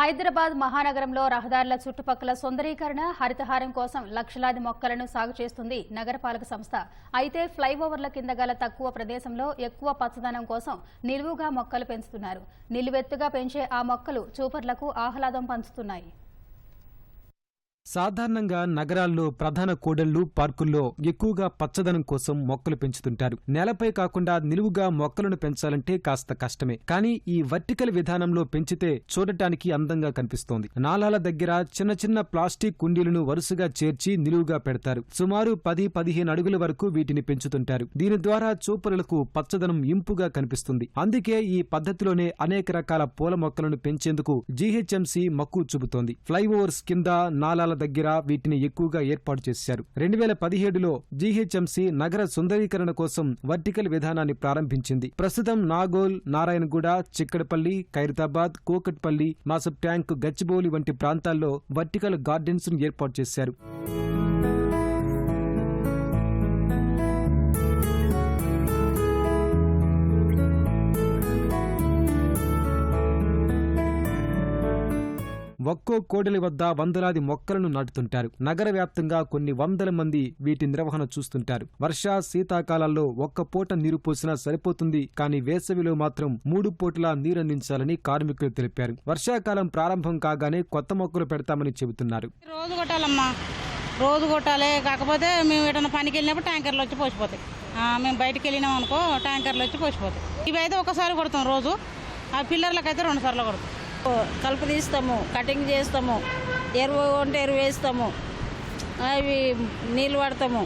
హైదరాబాద్ మహానగరంలో రహదారుల చుట్టుపక్కల సుందరీకరణ హరితహారం కోసం లక్షలాది మొక్కలను సాగు చేస్తుంది నగరపాలక సంస్థ. అయితే ఫ్లైఓవర్ల కింద గల తక్కువ ప్రదేశంలో ఎక్కువ పచ్చదనం కోసం నిలువుగా మొక్కలు పెంచుతున్నారు. నిలువెత్తుగా పెంచే ఆ మొక్కలు చూపర్లకు ఆహ్లాదం పంచుతున్నాయి. సాధారణంగా నగరాల్లో ప్రధాన కూడళ్ళు పార్కుల్లో ఎక్కువగా పచ్చదనం కోసం మొక్కలు పెంచుతుంటారు. నేలపై కాకుండా నిలువుగా మొక్కలను పెంచాలంటే కాస్త కష్టమే. కానీ ఈ వర్టికల్ విధానంలో పెంచితే చూడటానికి అందంగా కనిపిస్తోంది. నాలాల దగ్గర చిన్న చిన్న ప్లాస్టిక్ కుండీలను వరుసగా చేర్చి నిలువుగా పెడతారు. సుమారు పది పదిహేను అడుగుల వరకు వీటిని పెంచుతుంటారు. దీని ద్వారా చూపరులకు పచ్చదనం ఇంపుగా కనిపిస్తుంది. అందుకే ఈ పద్ధతిలోనే అనేక రకాల పూల మొక్కలను పెంచేందుకు జీహెచ్ఎంసీ మక్కువ చూపుతోంది. ఫ్లైఓవర్స్ కింద నాలాల దగ్గర వీటిని ఎక్కువగా ఏర్పాటు చేశారు. రెండు వేల పదిహేడులో జీహెచ్ఎంసీ నగర సుందరీకరణ కోసం వర్టికల్ విధానాన్ని ప్రారంభించింది. ప్రస్తుతం నాగోల్ నారాయణగూడ చిక్కడపల్లి ఖైరతాబాద్ కోకట్పల్లి మాసబ్ ట్యాంక్ గచ్చిబౌలి వంటి ప్రాంతాల్లో వర్టికల్ గార్డెన్స్ను ఏర్పాటు చేశారు. ఒక్కో కోడలి వద్ద వందలాది మొక్కలను నాటుతుంటారు. నగర వ్యాప్తంగా కొన్ని వందల మంది వీటి నిర్వహణ చూస్తుంటారు. వర్ష శీతాకాలాల్లో ఒక్క పూట నీరు పోసినా సరిపోతుంది. కానీ వేసవిలో మాత్రం మూడు పూటలా నీరందించాలని కార్మికులు తెలిపారు. వర్షాకాలం ప్రారంభం కాగానే కొత్త మొక్కలు పెడతామని చెబుతున్నారు. రోజు కొట్టాలమ్మా. రోజు కొట్టాలి. కాకపోతే మేము ఏదైనా పనికి వెళ్ళినప్పుడు ట్యాంకర్లు వచ్చి పోసిపోతాయి. మేము బయటికి వెళ్ళినాం అనుకో ట్యాంకర్లు వచ్చి పోసిపోతాయి. ఇవి అయితే ఒకసారి కొడతాం రోజు. ఆ పిల్లర్లకు అయితే రెండు సార్లు కొడతాం. కలుపు తీస్తాము కటింగ్ చేస్తాము ఎరువు ఉంటే ఎరువు వేస్తాము అవి నీళ్ళు పడతాము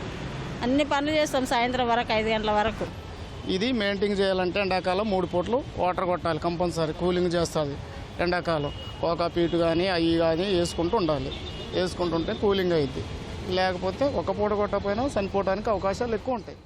అన్ని పనులు చేస్తాం సాయంత్రం వరకు ఐదు గంటల వరకు. ఇది మెయింటైన్ చేయాలంటే ఎండాకాలం మూడు పూటలు వాటర్ కొట్టాలి కంపల్సరీ కూలింగ్ చేస్తుంది ఎండాకాలం. ఒక పీటు కానీ అవి కానీ వేసుకుంటూ ఉండాలి. వేసుకుంటుంటే కూలింగ్ అయింది లేకపోతే ఒక పూట కొట్టకపోయినా చనిపోవడానికి అవకాశాలు ఎక్కువ ఉంటాయి.